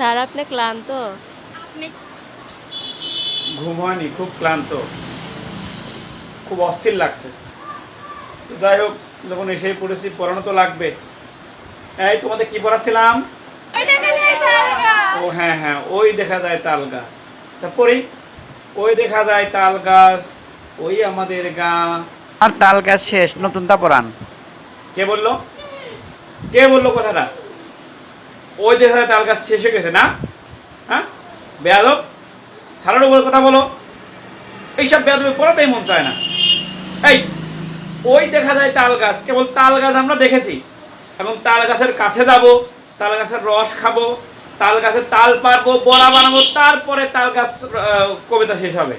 Sir আপনি ক্লান্ত? ঘুম হয়নি খুব ক্লান্ত। খুব অস্থির লাগছে। যাই হোক যখন এসেই পড়েছি পড়ানো তো লাগবে। এই তোমাদের কি পড়াছিলাম? ও হ্যাঁ হ্যাঁ ওই দেখা যায় তাল গাছ তারপরে ওই দেখা যায় তাল গাছ ওই আমাদের গা। আর তাল গাছ শেষ নতুন তা পড়ান। কে বলল? কে বলল কথাটা? ওই দেখা যায় তাল গাছ শেষ হয়ে গেছে না? হ্যাঁ? বেয়াদব, সারার উপরে কথা বলো। এইসব বেয়াদবে পড়াতেই মন চায় না। এই, ওই দেখা যায় তাল গাছ, কেবল তাল গাছ আমরা দেখেছি। এখন তাল গাছের কাছে যাব, তাল গাছের রস খাব, তাল গাছের তাল পারব, বড়া বানাবো, তারপরে তাল গাছ কবিতা শেষ হবে।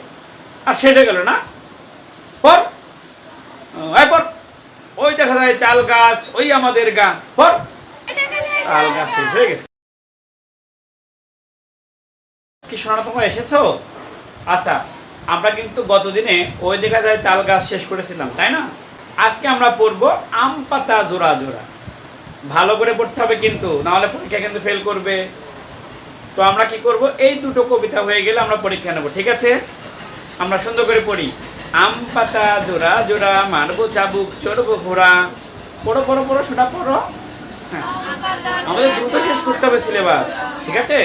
আর শেষ হয়ে গেল না? পর। ওই দেখা যায় তাল গাছ, ওই আমাদের গা পর। তাল গাছ শেষ হয়ে গেছে। কি শোনা তোমরা এসেছ? আচ্ছা আমরা কিন্তু গতদিনে ওই দেখা যায় তাল গাছ শেষ করেছিলাম, তাই না? আজকে আমরা পড়ব আম পাতা জোড়া জোড়া। ভালো করে পড়তে হবে কিন্তু, নাহলে পরীক্ষা কিন্তু ফেল করবে। তো আমরা কি করব? এই দুটো কবিতা হয়ে গেলে আমরা পরীক্ষা নেব, ঠিক আছে? আমরা সুন্দর করে পড়ি। আম পাতা জোড়া জোড়া, মারবো চাবুক, চড়বো ঘোড়া। পড়ো পড়ো পড়ো শোনা পড়ো। আমাদের দ্রুত শেষ করতে হবে সিলেবাস ঠিক আছে?